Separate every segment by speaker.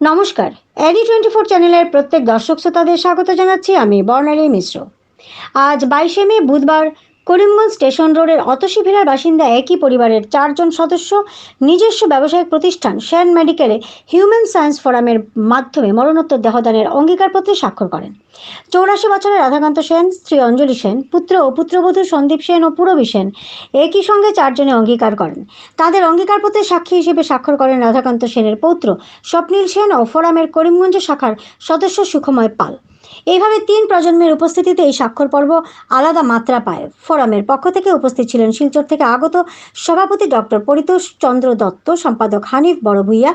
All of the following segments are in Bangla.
Speaker 1: নমস্কার। এডি টোয়েন্টি ফোর চ্যানেলের প্রত্যেক দর্শক শ্রোতাদের স্বাগত জানাচ্ছি আমি বর্ণালী মিশ্র। আজ বাইশে মে বুধবার করিমগঞ্জ স্টেশন রোডের অতসী ভিলার বাসিন্দা একই পরিবারের চারজন সদস্য। নিজস্ব ব্যবসায়িক প্রতিষ্ঠান শ্যান মেডিকেলে হিউম্যান সায়েন্স ফোরামের মাধ্যমে মরণোত্তর দেহদানের অঙ্গীকারপত্রে স্বাক্ষর করেন। চৌরাশি বছরের রাধাকান্ত সেন, স্ত্রী অঞ্জলি সেন, পুত্র ও পুত্রবধূ সন্দীপ সেন ও পুরবী সেন একই সঙ্গে চারজনে অঙ্গীকার করেন। তাদের অঙ্গীকারপত্রে সাক্ষী হিসেবে স্বাক্ষর করেন রাধাকান্ত সেনের পৌত্র স্বপ্নীল সেন ও ফোরামের করিমগঞ্জ শাখার সদস্য সুখময় পাল। এইভাবে তিন প্রজন্মের উপস্থিতিতে এই স্বাক্ষর পর্ব আলাদা মাত্রা পায়। ফোরামের পক্ষ থেকে উপস্থিত ছিলেন শিলচর থেকে আগত সভাপতি ডক্টর পরিতোষ চন্দ্র দত্ত, সম্পাদক হানিফ বড়ভূইয়া,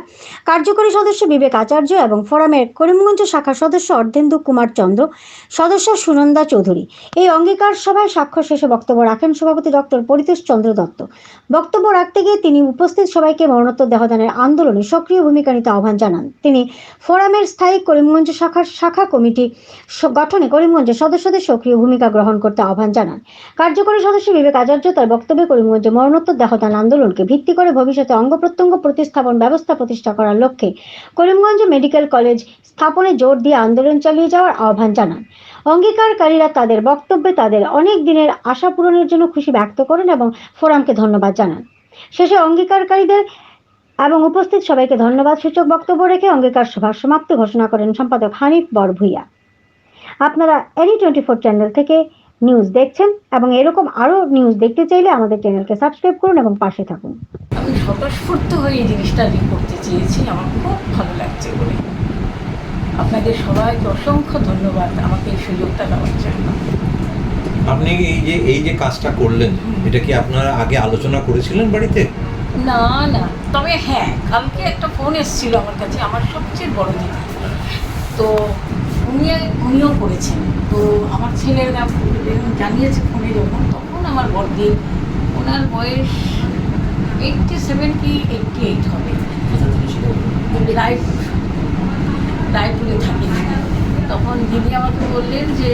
Speaker 1: কার্যকরী সদস্য বিবেক আচার্য এবং ফোরামের করিমগঞ্জ শাখার সদস্য অর্ধেন্দু কুমার চন্দ্র, সদস্য সুনন্দা চৌধুরী। এই অঙ্গীকার সভায় স্বাক্ষর শেষে বক্তব্য রাখেন সভাপতি ডক্টর পরিতোষ চন্দ্র দত্ত। বক্তব্য রাখতে গিয়ে তিনি উপস্থিত সবাইকে মরণোত্তর দেহদানের আন্দোলনে সক্রিয় ভূমিকা নিতে আহ্বান জানান। তিনি ফোরামের স্থায়ী করিমগঞ্জ শাখার শাখা কমিটি গঠনে করিমগঞ্জের সদস্যদের সক্রিয় ভূমিকা গ্রহণ করতে আহ্বান জানান। কার্যকরী সদস্য বিবেক আচার্য তার বক্তব্যে করিমগঞ্জে মরণোত্তর দেহদান আন্দোলনকে ভিত্তি করে ভবিষ্যতে অঙ্গ প্রত্যঙ্গ প্রতিস্থাপন ব্যবস্থা প্রতিষ্ঠা করার লক্ষ্যে করিমগঞ্জ মেডিকেল কলেজ স্থাপনে জোর দিয়ে আন্দোলন চালিয়ে যাওয়ার আহ্বান জানান। অঙ্গীকারকারীরা তাদের বক্তব্যে তাদের অনেক দিনের আশা পূরণের জন্য খুশি ব্যক্ত করেন এবং ফোরামকে ধন্যবাদ জানান। শেষে অঙ্গীকারকারীদের এবং উপস্থিত সবাইকে ধন্যবাদ সূচক বক্তব্য রেখে অঙ্গীকার সভার সমাপ্ত ঘোষণা করেন সম্পাদক হানিফ বরভুইয়া। আপনারা এনি টোয়েন্টি ফোর চ্যানেল থেকে নিউজ দেখছেন এবং এরকম আরও নিউজ দেখতে চাইলে আমাদের চ্যানেলকে সাবস্ক্রাইব করুন এবং পাশে থাকুন।
Speaker 2: আমি স্বতঃস্ফূর্ত হয়ে এই জিনিসটা করতে চেয়েছি আমার খুব ভালো লাগছে বলে। আপনাদের সবাইকে অসংখ্য ধন্যবাদ আমাকে এই সুযোগটা দেওয়ার জন্য।
Speaker 3: আপনি এই যে এই যে কাজটা করলেন এটা কি আপনারা আগে আলোচনা করেছিলেন বাড়িতে?
Speaker 2: না না। তবে হ্যাঁ কালকে একটা ফোন এসেছিল আমার কাছে আমার সবচেয়ে বড় দিদি। তো উনি উনিও করেছেন তো আমার ছেলের নাম জানিয়েছে ফোনে যখন তখন আমার বড়দি ওনার বয়স এইটটি সেভেন কি এইটটি এইট হবে লাইফ রায়পুরে থাকি। তখন দিদি আমাকে বললেন যে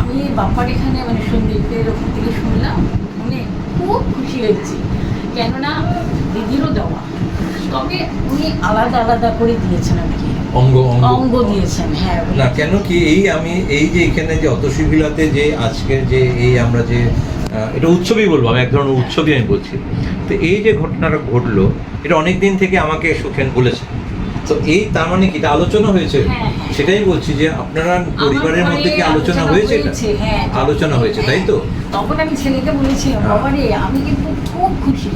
Speaker 2: আমি বাপ্পার এখানে মানে সন্দীপের ওখান থেকে শুনলাম। শুনে খুব খুশি হয়েছি। কেননা দিদিরও দেওয়া। তবে উনি আলাদা আলাদা করে দিয়েছেন আর কি।
Speaker 3: অঙ্গ অঙ্গ।
Speaker 2: দিয়েছেন হ্যাঁ।
Speaker 3: না কেন কি এই আমি এই যে এখানে যে অতসী ভিলাতে যে আজকে যে এই আমরা যে এটা উৎসবই বলব আমি এক ধরনের উৎসবই আমি বলছি। তো এই যে ঘটনাটা ঘটলো এটা অনেক দিন থেকে আমাকে সুখেন বলেছে। তো এই তার মানে কি আলোচনা হয়েছে?
Speaker 2: হ্যাঁ, হ্যাঁ।
Speaker 3: সেটাই বলছি যে আপনারা পরিবারের মধ্যে কি আলোচনা হয়েছে?
Speaker 2: হ্যাঁ।
Speaker 3: আলোচনা হয়েছে তাই তো?
Speaker 2: তখন আমি ছেলেকে
Speaker 3: হ্যাঁ।
Speaker 2: বাবা রে আমি কিন্তু খুব খুশি।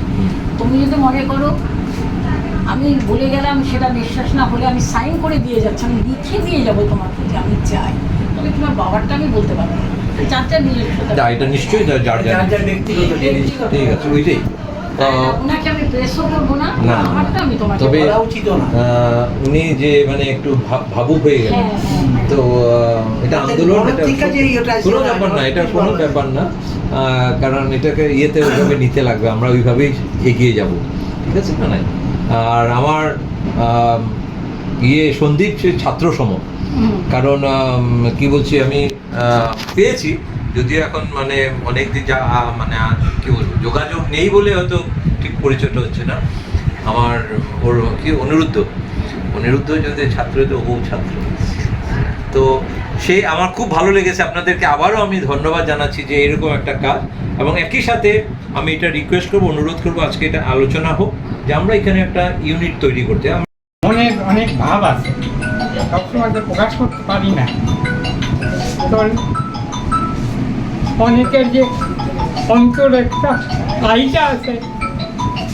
Speaker 2: তুমি যদি মনে করো আমি বলে গেলাম সেটা বিশ্বাস না হলে আমি সাইন করে দিয়ে যাচ্ছি আমি লিখে দিয়ে যাব তোমাকে যে আমি চাই। তবে তোমার বাবারটা আমি বলতে পারব না। যার যার নিজস্ব
Speaker 3: এটা নিশ্চয়ই যার যার
Speaker 4: যার
Speaker 3: যার
Speaker 4: যার ব্যক্তিগত।
Speaker 3: ঠিক আছে ওইটাই।
Speaker 2: না?
Speaker 3: না।
Speaker 2: আমারটা আমি তোমাকে
Speaker 3: তবে উনি যে মানে একটু ভাবুক হয়ে গেলেন।
Speaker 2: হ্যাঁ, হ্যাঁ।
Speaker 3: তো এটা আন্দোলন
Speaker 4: বড়
Speaker 3: এটা
Speaker 4: ঠিক আছে, এটা
Speaker 3: কোনো ব্যাপার না এটা কোনো ব্যাপার না। কারণ এটাকে ইয়েতে ওইভাবে নিতে লাগবে আমরা ওইভাবেই এগিয়ে যাব। ঠিক আছে না আর আমার ইয়ে সন্দীপ সে ছাত্র সম। কারণ কি বলছি আমি পেয়েছি। যদিও এখন মানে অনেক দিন যা মানে কি বলব, যোগাযোগ নেই বলে হয়তো ঠিক পরিচয়টা হচ্ছে না। আমার ওর কি, অনিরুদ্ধ? অনিরুদ্ধ যদি ছাত্র, তো ও ছাত্র। তো সে আমার খুব ভালো লেগেছে। আপনাদেরকে আবারও আমি ধন্যবাদ জানাচ্ছি যে এরকম একটা কাজ। এবং একই সাথে আমি এটা রিকোয়েস্ট করব, অনুরোধ করব আজকে এটা আলোচনা হোক, যে আমরা এখানে একটা ইউনিট তৈরি করতে।
Speaker 5: অনেক অনেক ভাব আছে। সবসময় প্রকাশ করতে পারি না। অনেকের যে অন্তর একটা আইটা আছে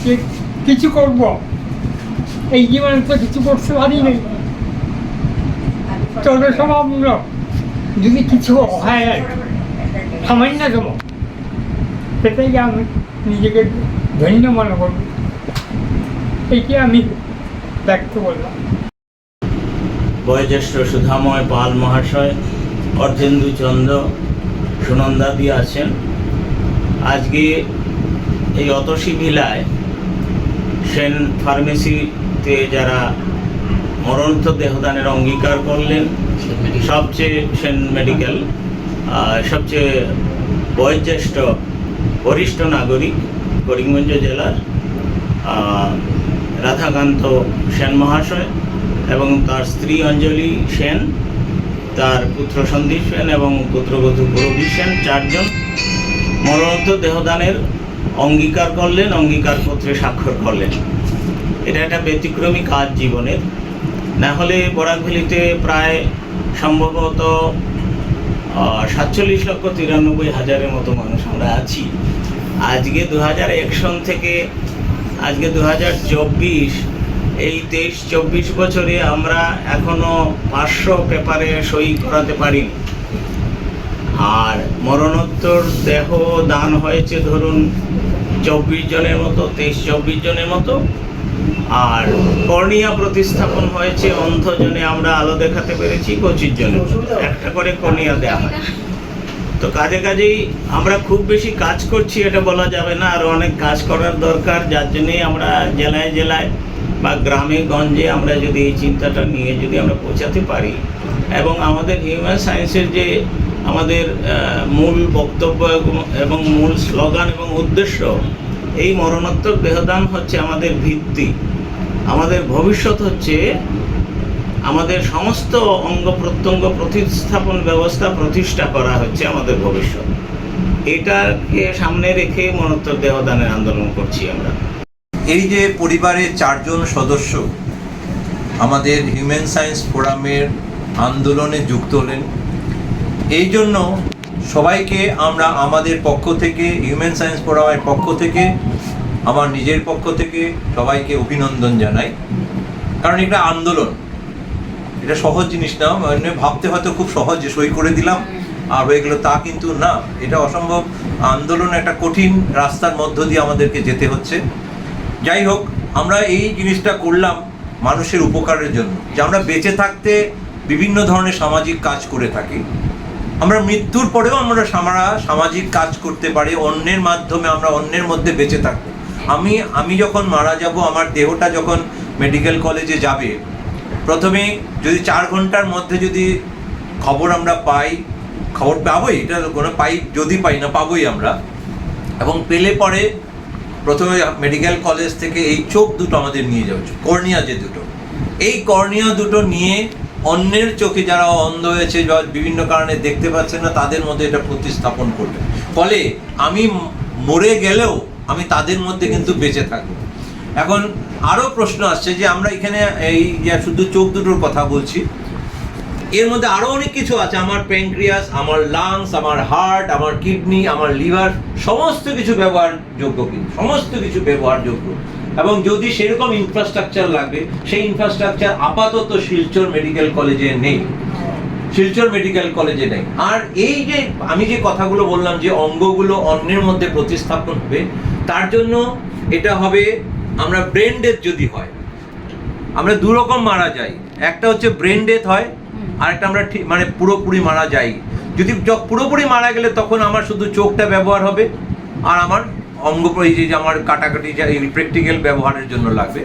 Speaker 5: যে কিছু করব। এই জীবনে তো কিছু করতে পারি নাই। সম্ভব যদি কিছু হয় কি, সামান্যতম সেটাই আমি নিজেকে ধন্য মনে করব। এইটি আমি ব্যক্ত করলাম।
Speaker 6: বয়োজ্যেষ্ঠ সুধাময় পাল মহাশয় অর্ধেন্দু চন্দ্র সুনন্দাদি আছেন। আজকে এই অতসী ভিলায় সেন ফার্মেসিতে যারা মরণোত্তর দেহদানের অঙ্গীকার করলেন সবচেয়ে সেন মেডিকেল সবচেয়ে বয়োজ্যেষ্ঠ বরিষ্ঠ নাগরিক করিমগঞ্জ জেলার রাধাকান্ত সেন মহাশয় এবং তার স্ত্রী অঞ্জলি সেন তার পুত্র সন্দীপ সেন এবং পুত্রবধূ প্রবীর সেন, চারজন। মরণোত্তর দেহদানের অঙ্গীকার করলেন, অঙ্গীকার পত্রে স্বাক্ষর করলেন। এটা একটা ব্যতিক্রমী কাজ জীবনের। না হলে বরাকভ্যালিতে প্রায় সম্ভবত সাতচল্লিশ লক্ষ তিরানব্বই হাজারের মতো মানুষ আমরা আছি। আজকে দু হাজার এক সন থেকে, আজকে দু হাজার চব্বিশ এই তেইশ, চব্বিশ বছরে আমরা এখনও পাঁচশো পেপারে সই করাতে পারিনি। আর মরণোত্তর দেহ দান হয়েছে ধরুন চব্বিশ জনের মতো, তেইশ, চব্বিশ জনের মতো। আর কর্নিয়া প্রতিস্থাপন হয়েছে অন্ধজনে আমরা আলো দেখাতে পেরেছি পঁচিশ মতো। একটা করে কর্নিয়া দেওয়া হয়। তো কাজে কাজেই আমরা খুব বেশি কাজ করছি, এটা বলা যাবে না। আর অনেক কাজ করার দরকার, যার জন্যেই আমরা জেলায় জেলায় বা গ্রামে গঞ্জে আমরা যদি এই চিন্তাটা নিয়ে যদি আমরা পৌঁছাতে পারি এবং আমাদের হিউম্যান সায়েন্সের যে আমাদের মূল বক্তব্য এবং- মূল স্লোগান এবং উদ্দেশ্য, এই মরণোত্তর দেহদান হচ্ছে আমাদের ভিত্তি। আমাদের ভবিষ্যৎ হচ্ছে আমাদের সমস্ত অঙ্গ প্রত্যঙ্গ প্রতিস্থাপন ব্যবস্থা প্রতিষ্ঠা করা হচ্ছে আমাদের ভবিষ্যৎ। এটাকে সামনে রেখে মরণোত্তর দেহদানের আন্দোলন করছি আমরা।
Speaker 3: এই যে পরিবারের চারজন সদস্য আমাদের হিউম্যান সায়েন্স ফোরামের আন্দোলনে যুক্ত হলেন, এই জন্য সবাইকে আমরা আমাদের পক্ষ থেকে, হিউম্যান সায়েন্স ফোরামের পক্ষ থেকে, আমার নিজের পক্ষ থেকে সবাইকে অভিনন্দন জানাই। কারণ এটা আন্দোলন। এটা সহজ জিনিস না মানে ভাবতে হয়তো খুব সহজে সই করে দিলাম, আর হয়ে গেলো তা কিন্তু না। এটা অসম্ভব। আন্দোলন একটা কঠিন রাস্তার মধ্য দিয়ে আমাদেরকে যেতে হচ্ছে। যাই হোক আমরা এই জিনিসটা করলাম মানুষের উপকারের জন্য, যে আমরা বেঁচে থাকতে বিভিন্ন ধরনের সামাজিক কাজ করে থাকি। আমরা মৃত্যুর পরেও আমরা সামারা সামাজিক কাজ করতে পারি, অন্যের মাধ্যমে আমরা অন্যের মধ্যে বেঁচে থাকব। আমি আমি যখন মারা যাব, আমার দেহটা যখন মেডিকেল কলেজে যাবে, প্রথমে যদি চার ঘণ্টার মধ্যে যদি খবর আমরা পাই, খবর পাবোই, এটা কোনো পাই, যদি পাই না, পাবোই আমরা। এবং পেলে পরে প্রথমে মেডিকেল কলেজ থেকে এই চোখ দুটো আমাদের নিয়ে যাওয়া উচিত কর্নিয়া যে দুটো। এই কর্নিয়া দুটো নিয়ে অন্যের চোখে যারা অন্ধ হয়েছে বা বিভিন্ন কারণে দেখতে পাচ্ছে না, তাদের মধ্যে এটা প্রতিস্থাপন করবে। ফলে আমি মরে গেলেও আমি তাদের মধ্যে কিন্তু বেঁচে থাকব। এখন আরও প্রশ্ন আসছে যে আমরা এখানে এই শুধু চোখ দুটোর কথা বলছি এর মধ্যে আরও অনেক কিছু আছে। আমার প্যাঙ্ক্রিয়াস আমার লাংস আমার হার্ট আমার কিডনি আমার লিভার সমস্ত কিছু ব্যবহারযোগ্য কিন্তু, সমস্ত কিছু ব্যবহারযোগ্য। এবং যদি সেরকম ইনফ্রাস্ট্রাকচার লাগবে, সেই ইনফ্রাস্ট্রাকচার আপাতত শিলচর মেডিকেল কলেজে নেই। শিলচর মেডিকেল কলেজে নেই। আর এই যে, আমি যে কথাগুলো বললাম যে অঙ্গগুলো অন্যের মধ্যে প্রতিস্থাপন হবে, তার জন্য এটা হবে, আমরা ব্রেন ডেথ যদি হয়, আমরা দু রকম মারা যাই, একটা হচ্ছে ব্রেন ডেথ হয় আর একটা আমরা ঠিক মানে পুরোপুরি মারা যাই। যদি পুরোপুরি মারা গেলে তখন আমার শুধু চোখটা ব্যবহার হবে, আর আমার অঙ্গ যে আমার কাটাকাটি যা প্র্যাকটিক্যাল ব্যবহারের জন্য লাগবে।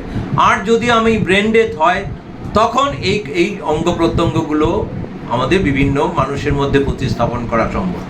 Speaker 3: আর যদি আমি ব্রেন ডেথ হয়, তখন এই এই অঙ্গ প্রত্যঙ্গগুলো আমাদের বিভিন্ন মানুষের মধ্যে প্রতিস্থাপন করা সম্ভব।